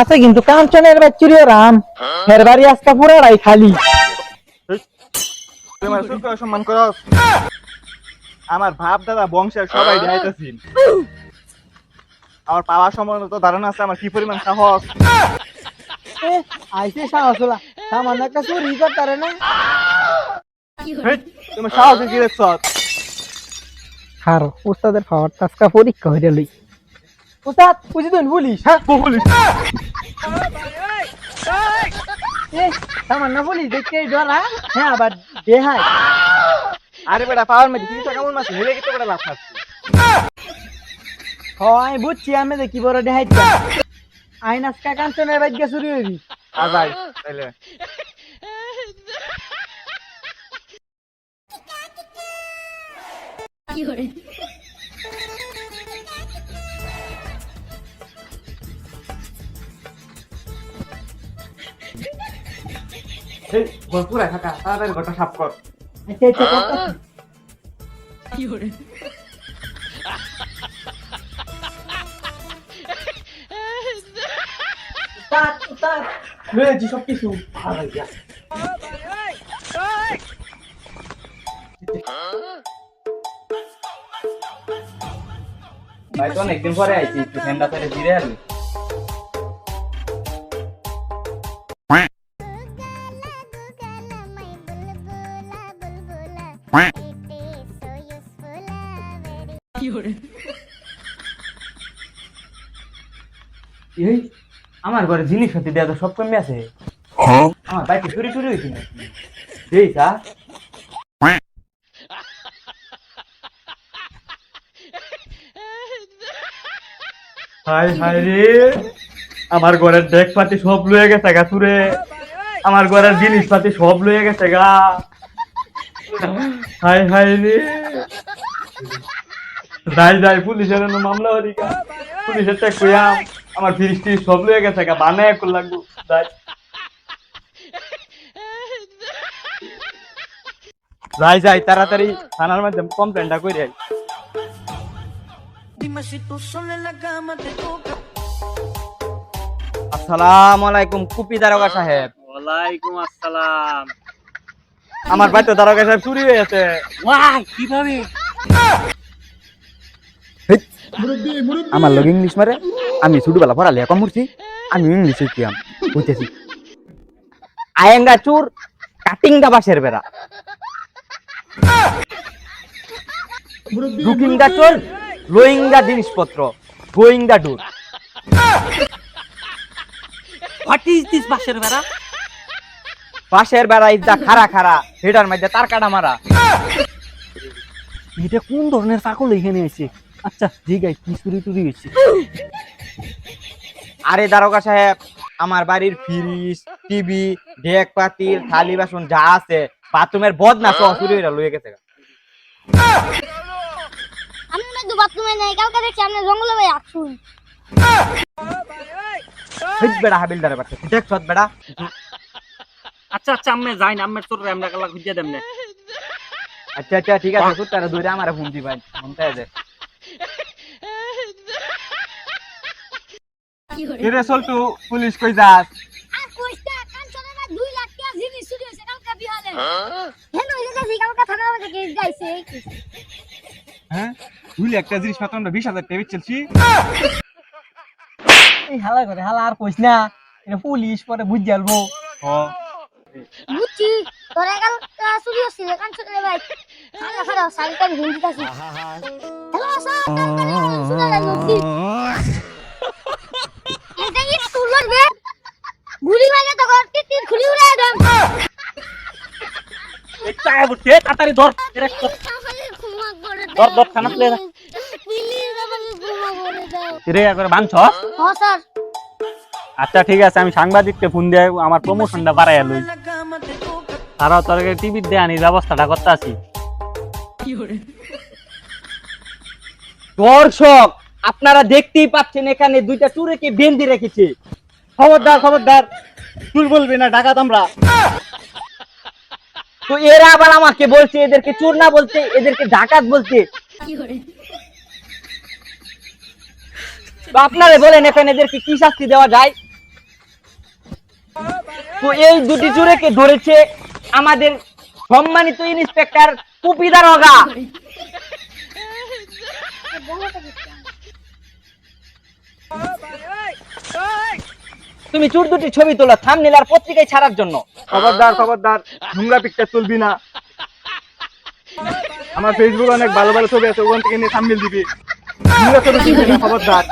আছে কিন্তু কাঞ্চনের বাচ্চুরিও রাম। হের বাড়ি আজকা পুরাটাই খালি। সম্মান করস আমার ভাব দাদা বংশের সবাই দেখাইতেছি। আমার পাওয়া সম্বন্ধে তো ধারণা আছে আমার কি পরিমাণ সাহস? আইসে সাহস হলা সামান্য একটা চুরি করতারে না? তুমি সাহস কি দেখছ? হার উস্তাদের পাওয়ার টাস্কা পরীক্ষা হয়ে লই উস্তাদ বুঝি তুই পুলিশ হ্যাঁ? পুলিশ। এ সামান্য পুলিশ দেখতে ধরা হ্যাঁ? আবার দেহাই আরে বেটা পাওয়ার মধ্যে কিছু টাকা মন মাসে হেরে কিন্তু বেটা লাভ খাচ্ছি হয় বুঝছি আমি দেখি বড় দেহাই আইন আজকা কাঞ্চনের বাজ্যা চুরি হইবি। আজাই তাইলে এই ভরপুর থাকা তাড়াতাড়ি ঘরটা সাফ কর। আচ্ছা আচ্ছা করতাছি। উস্তাদ, উস্তাদ, লয়েছি সবকিছু। ভাই তো অনেকদিন পরে আইছি একটু ঠান্ডা ফিরে আমার ঘরে জিনিস হতে দেওয়া তো সব কমে আছে। আমার বাইকে চুরি চুরি হয়েছিল এই হাই হাই রে। আমার ঘরের ডেক পাতি সব লয়ে গেছে গা তুরে আমার ঘরের জিনিস পাতি সব লয়ে গেছে গা। হাই হাই রে। যাই যাই, পুলিশের মামলা হরি গা। পুলিশের চেক কইয়াম আমার ফিরিস টিরিস সব লয়ে গেছে গা। বানায় কর লাগবো। যাই। যাই যাই, তাড়াতাড়ি থানার মধ্যে কমপ্লেনটা করে আসসালামু আলাইকুম কুপি দারোগা সাহেব। ওয়ালাইকুম আসসালাম। আমার বাড়িতে দারোগা সাহেব চুরি হয়ে গেছে। ওয়াই কীভাবে? আমার লোক ইংলিশ মারে আমি ছোটবেলা পড়ালে কম করছি আমি ইংলিশ শিখিয়াম বুঝতেছি। আয়েঙ্গা চুর কাটিং দা বাসের বেড়া। লুকিং দা চোর লোয়িং দা জিনিসপত্র going the door what is this বাসের বেড়া বাসের বেড়া ইজ দা খারা খারা হেডার মধ্যে তার কাটা মারা। এটা কোন ধরনের পাগল এখানে এসে? আচ্ছা ঠিক আছে কি চুরি টুরি হয়েছে? আরে দারোগা সাহেব আমার বাড়ির ফ্রিজ টিভি ডেক পাতিল থালি বাসন যা আছে বাথরুমের বদনা সহ চুরি লয়ে গেছে। আমি মধ্যে বাথরুমে নেই কালকে দেখছি আপনি জঙ্গলে ভাই আসুন। হিট বেড়া হাবিলদারে বাচ্চা দেখ সৎ বেড়া। আচ্ছা আচ্ছা আমি যাই না আমি তোর আমরা কালা খুঁজে দেম না আচ্ছা আচ্ছা ঠিক আছে তুই তারা দূরে আমার ফোন দিবাই ফোন তাই দে এরে চলতু পুলিশ কই যাস? আর কইটা কাঞ্চনের না 2 লাখ টাকা জিনিস চুরি হয়েছে কালকে বিহালে। হেন হইছে কালকে থানা মধ্যে কেস গাইছে হ্যাঁ? তুই একটা জিনিস মাত্র আমরা বিশ হাজার টাকা চলছি এই হালা করে হালা আর কইস না এটা পুলিশ পরে বুঝ জ্বালবো বুঝছি তোরা কালকে চুরি হচ্ছে কাঞ্চনের ভাই। খালা খালা সাইকেল হিন্দি কাছে হ্যালো স্যার এটা কি তুলন বে? গুলি মারে তো ঘর টিট খুলি উড়ে একদম এটা তাড়াতাড়ি ধর। ধর, ধর, খানা তুলে। প্লিজ আমাকে ক্ষমা করে দাও রে একবার বানছ? হ্যাঁ স্যার। আচ্ছা ঠিক আছে আমি সাংবাদিককে ফোন দিয়ে আমার প্রমোশনটা বাড়াই লই। তারা তোর টিভির দিয়ে আনি ব্যবস্থাটা করতে আছি দর্শক আপনারা দেখতেই পাচ্ছেন এখানে দুইটা চুরেকে বেঁধে রেখেছে। খবরদার খবরদার। চুর বলবে না ডাকাত আমরা। তো এরা আবার আমাকে বলছে, এদেরকে চূর্ণা না এদেরকে ডাকাত বলছে আপনারা বলেন, এখন এদেরকে কি শাস্তি দেওয়া যায়? তো এই দুটি চোরেকে ধরেছে আমাদের সম্মানিত ইন্সপেক্টর কুপিদার হগা তুমি চুর দুটি ছবি তোলো থামনেল আর পত্রিকায় ছাড়ার জন্য। খবরদার খবরদার, নোংরা পিকচার তুলবি না। আমার ফেসবুকে অনেক ভালো ভালো ছবি আছে, ওখান থেকে নিয়ে থামনেল দিবি। নোংরা ছবি খবরদার।